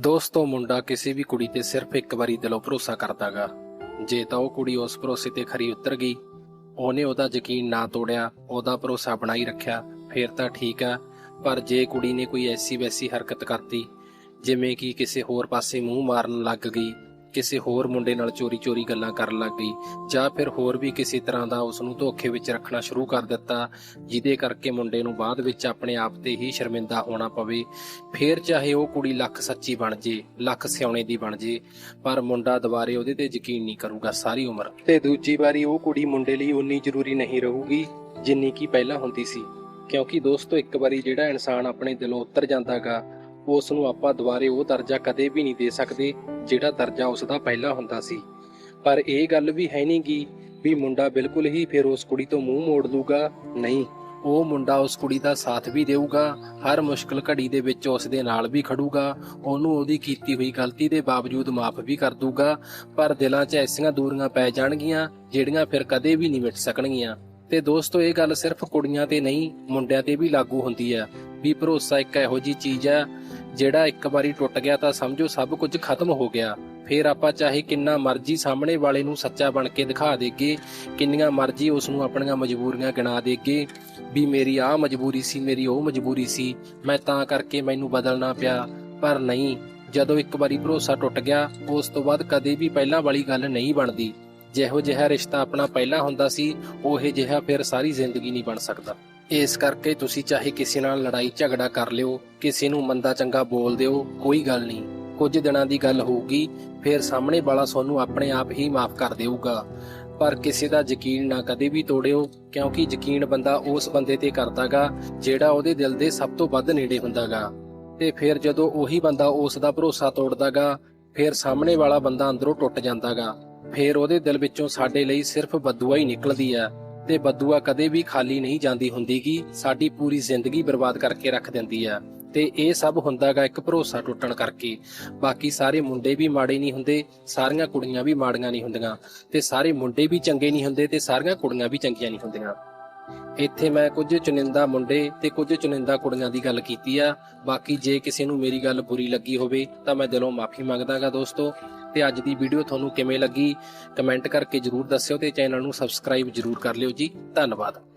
ਦੋਸਤੋ, ਮੁੰਡਾ ਕਿਸੇ ਵੀ ਕੁੜੀ ਤੇ ਸਿਰਫ ਇੱਕ ਵਾਰੀ ਦਿਲੋਂ ਭਰੋਸਾ ਕਰਦਾਗਾ। ਜੇ ਤਾਂ ਉਹ ਕੁੜੀ ਉਸ ਭਰੋਸੇ ਤੇ ਖਰੀ ਉਤਰ ਗਈ, ਉਹਨੇ ਉਹਦਾ ਯਕੀਨ ਨਾ ਤੋੜਿਆ, ਉਹਦਾ ਭਰੋਸਾ ਬਣਾਈ ਰੱਖਿਆ, ਫੇਰ ਤਾਂ ਠੀਕ ਆ। ਪਰ ਜੇ ਕੁੜੀ ਨੇ ਕੋਈ ਐਸੀ ਵੈਸੀ ਹਰਕਤ ਕਰਤੀ, ਜਿਵੇਂ ਕਿ ਕਿਸੇ ਹੋਰ ਪਾਸੇ ਮੂੰਹ ਮਾਰਨ ਲੱਗ ਗਈ ਕਿਸੇ ਹੋਰ ਮੁੰਡੇ ਨਾਲ ਚੋਰੀ-ਚੋਰੀ ਗੱਲਾਂ ਕਰਨ ਲੱਗ ਗਈ ਜਾਂ ਫਿਰ ਹੋਰ ਵੀ ਕਿਸੇ ਤਰ੍ਹਾਂ ਦਾ ਉਸ ਨੂੰ ਧੋਖੇ ਵਿੱਚ ਰੱਖਣਾ ਸ਼ੁਰੂ ਕਰ ਦਿੱਤਾ, ਜਿਹਦੇ ਕਰਕੇ ਮੁੰਡੇ ਨੂੰ ਬਾਅਦ ਵਿੱਚ ਆਪਣੇ ਆਪ ਤੇ ਹੀ ਸ਼ਰਮਿੰਦਾ ਹੋਣਾ ਪਵੇ। ਫੇਰ ਚਾਹੇ ਉਹ ਕੁੜੀ ਲੱਖ ਸੱਚੀ ਬਣ ਜੇ, ਲੱਖ ਸਿਆਉਣੇ ਦੀ ਬਣ ਜੇ, ਪਰ ਮੁੰਡਾ ਦੁਬਾਰੇ ਉਹਦੇ ਤੇ ਯਕੀਨ ਨਹੀਂ ਕਰੂਗਾ ਸਾਰੀ ਉਮਰ। ਤੇ ਦੂਜੀ ਵਾਰੀ ਉਹ ਕੁੜੀ ਮੁੰਡੇ ਲਈ ਉਨੀ ਜ਼ਰੂਰੀ ਨਹੀਂ ਰਹੂਗੀ, ਜਿੰਨੀ ਕੀ ਪਹਿਲਾਂ ਹੁੰਦੀ ਸੀ। ਕਿਉਂਕਿ ਦੋਸਤੋ, ਇੱਕ ਵਾਰੀ ਜਿਹੜਾ ਇਨਸਾਨ ਆਪਣੇ ਦਿਲੋਂ ਉਤਰ ਜਾਂਦਾਗਾ ਉਸ ਨੂੰ ਆਪਾਂ ਦੁਬਾਰੇ ਉਹ ਦਰਜਾ ਕਦੇ ਵੀ ਨਹੀਂ ਦੇ ਸਕਦੇ, ਜਿਹੜਾ ਦਰਜਾ ਉਸ ਦਾ ਪਹਿਲਾਂ ਹੁੰਦਾ ਸੀ। ਪਰ ਇਹ ਗੱਲ ਵੀ ਹੈ ਨਹੀਂਗੀ ਵੀ ਮੁੰਡਾ ਬਿਲਕੁਲ ਹੀ ਫਿਰ ਉਸ ਕੁੜੀ ਤੋਂ ਮੂੰਹ ਮੋੜ ਲੂਗਾ। ਨਹੀਂ, ਉਹ ਮੁੰਡਾ ਉਸ ਕੁੜੀ ਦਾ ਸਾਥ ਵੀ ਦੇਊਗਾ, ਹਰ ਮੁਸ਼ਕਲ ਘੜੀ ਦੇ ਵਿੱਚ ਉਸ ਦੇ ਨਾਲ ਵੀ ਖੜੂਗਾ, ਉਹਨੂੰ ਉਹਦੀ ਕੀਤੀ ਹੋਈ ਗਲਤੀ ਦੇ ਬਾਵਜੂਦ ਮਾਫ ਵੀ ਕਰ ਦੂਗਾ। ਪਰ ਦਿਲਾਂ 'ਚ ਐਸੀਆਂ ਦੂਰੀਆਂ ਪੈ ਜਾਣਗੀਆਂ, ਜਿਹੜੀਆਂ ਫਿਰ ਕਦੇ ਵੀ ਨਹੀਂ ਮਿਟ ਸਕਣਗੀਆਂ। ਤੇ ਦੋਸਤੋ, ਇਹ ਗੱਲ ਸਿਰਫ ਕੁੜੀਆਂ ਤੇ ਨਹੀਂ, ਮੁੰਡਿਆਂ ਤੇ ਵੀ ਲਾਗੂ ਹੁੰਦੀ ਹੈ। ਵੀ ਭਰੋਸਾ ਇੱਕ ਇਹੋ ਜੀ ਚੀਜ਼ ਹੈ ਜਿਹੜਾ ਇੱਕ ਵਾਰੀ ਟੁੱਟ ਗਿਆ ਤਾਂ ਸਮਝੋ ਸਭ ਕੁਝ ਖਤਮ ਹੋ ਗਿਆ। ਫੇਰ ਆਪਾਂ ਚਾਹੇ ਕਿੰਨਾ ਮਰਜ਼ੀ ਸਾਹਮਣੇ ਵਾਲੇ ਨੂੰ ਸੱਚਾ ਬਣ ਕੇ ਦਿਖਾ ਦੇਗੇ ਕਿੰਨੀਆਂ ਮਰਜ਼ੀ ਉਸ ਨੂੰ ਆਪਣੀਆਂ ਮਜਬੂਰੀਆਂ ਗਿਣਾ ਦੇਗੇ ਵੀ ਮੇਰੀ ਆਹ ਮਜਬੂਰੀ ਸੀ, ਮੇਰੀ ਉਹ ਮਜਬੂਰੀ ਸੀ, ਮੈਂ ਤਾਂ ਕਰਕੇ ਮੈਨੂੰ ਬਦਲਣਾ ਪਿਆ। ਪਰ ਨਹੀਂ, ਜਦੋਂ ਇੱਕ ਵਾਰੀ ਭਰੋਸਾ ਟੁੱਟ ਗਿਆ, ਉਸ ਤੋਂ ਬਾਅਦ ਕਦੇ ਵੀ ਪਹਿਲਾਂ ਵਾਲੀ ਗੱਲ ਨਹੀਂ ਬਣਦੀ। ਜਿਹੋ ਜਿਹਾ ਰਿਸ਼ਤਾ ਆਪਣਾ ਪਹਿਲਾਂ ਹੁੰਦਾ ਸੀ, ਉਹ ਜਿਹਾ ਫਿਰ ਸਾਰੀ ਜ਼ਿੰਦਗੀ ਨਹੀਂ ਬਣ ਸਕਦਾ। ਇਸ ਕਰਕੇ ਤੁਸੀਂ ਚਾਹੇ ਕਿਸੇ ਨਾਲ ਲੜਾਈ ਝਗੜਾ ਕਰ ਲਿਓ, ਕਿਸੇ ਨੂੰ ਮੰਦਾ ਚੰਗਾ ਬੋਲ ਦਿਓ, ਕੋਈ ਗੱਲ ਨਹੀਂ। ਕੁਝ ਦਿਨਾਂ ਦੀ ਗੱਲ ਹੋਊਗੀ, ਫਿਰ ਸਾਹਮਣੇ ਵਾਲਾ ਤੁਹਾਨੂੰ ਆਪਣੇ ਆਪ ਹੀ ਮਾਫ ਕਰ ਦੇਊਗਾ। ਪਰ ਕਿਸੇ ਦਾ ਯਕੀਨ ਨਾ ਕਦੇ ਵੀ ਤੋੜਿਓ, ਕਿਉਂਕਿ ਯਕੀਨ ਬੰਦਾ ਉਸ ਬੰਦੇ ਤੇ ਕਰਦਾਗਾ, ਜਿਹੜਾ ਉਹਦੇ ਦਿਲ ਦੇ ਸਭ ਤੋਂ ਵੱਧ ਨੇੜੇ ਹੁੰਦਾਗਾ। ਤੇ ਫਿਰ ਜਦੋਂ ਉਹੀ ਬੰਦਾ ਉਸ ਦਾ ਭਰੋਸਾ ਤੋੜਦਾਗਾ, ਫਿਰ ਸਾਹਮਣੇ ਵਾਲਾ ਬੰਦਾ ਅੰਦਰੋਂ ਟੁੱਟ ਜਾਂਦਾਗਾ। ਫਿਰ ਉਹਦੇ ਦਿਲ ਵਿੱਚੋਂ ਸਾਡੇ ਲਈ ਸਿਰਫ ਬਦਦੁਆ ਹੀ ਨਿਕਲਦੀ ਆ ਤੇ ਬਦਦੁਆ ਕਦੇ ਵੀ ਖਾਲੀ ਨਹੀਂ ਜਾਂਦੀ ਹੁੰਦੀ ਹੁੰਦੀਗੀ ਸਾਡੀ ਪੂਰੀ ਜ਼ਿੰਦਗੀ ਬਰਬਾਦ ਕਰਕੇ ਰੱਖ ਦਿੰਦੀ ਆ। ਤੇ ਇਹ ਸਭ ਹੁੰਦਾਗਾ ਇੱਕ ਭਰੋਸਾ ਟੁੱਟਣ ਕਰਕੇ। ਬਾਕੀ ਸਾਰੇ ਮੁੰਡੇ ਵੀ ਮਾੜੇ ਨਹੀਂ ਹੁੰਦੇ, ਸਾਰੀਆਂ ਕੁੜੀਆਂ ਵੀ ਮਾੜੀਆਂ ਨਹੀਂ ਹੁੰਦੀਆਂ। ਤੇ ਸਾਰੇ ਮੁੰਡੇ ਵੀ ਚੰਗੇ ਨਹੀਂ ਹੁੰਦੇ ਤੇ ਸਾਰੀਆਂ ਕੁੜੀਆਂ ਵੀ ਚੰਗੀਆਂ ਨਹੀਂ ਹੁੰਦੀਆਂ। ਇੱਥੇ ਮੈਂ ਕੁਝ ਚੁਣਿੰਦਾ ਮੁੰਡੇ ਤੇ ਕੁਝ ਚੁਣਿੰਦਾ ਕੁੜੀਆਂ ਦੀ ਗੱਲ ਕੀਤੀ ਆ। ਬਾਕੀ ਜੇ ਕਿਸੇ ਨੂੰ ਮੇਰੀ ਗੱਲ ਬੁਰੀ ਲੱਗੀ ਹੋਵੇ ਤਾਂ ਮੈਂ ਦਿਲੋਂ ਮਾਫੀ ਮੰਗਦਾਗਾ ਦੋਸਤੋ। ਤੇ ਅੱਜ ਦੀ ਵੀਡੀਓ ਤੁਹਾਨੂੰ ਕਿਵੇਂ ਲੱਗੀ? ਕਮੈਂਟ ਕਰਕੇ ਜਰੂਰ ਦੱਸਿਓ ਤੇ ਚੈਨਲ ਨੂੰ ਸਬਸਕ੍ਰਾਈਬ ਜਰੂਰ ਕਰ ਲਿਓ ਜੀ। ਧੰਨਵਾਦ।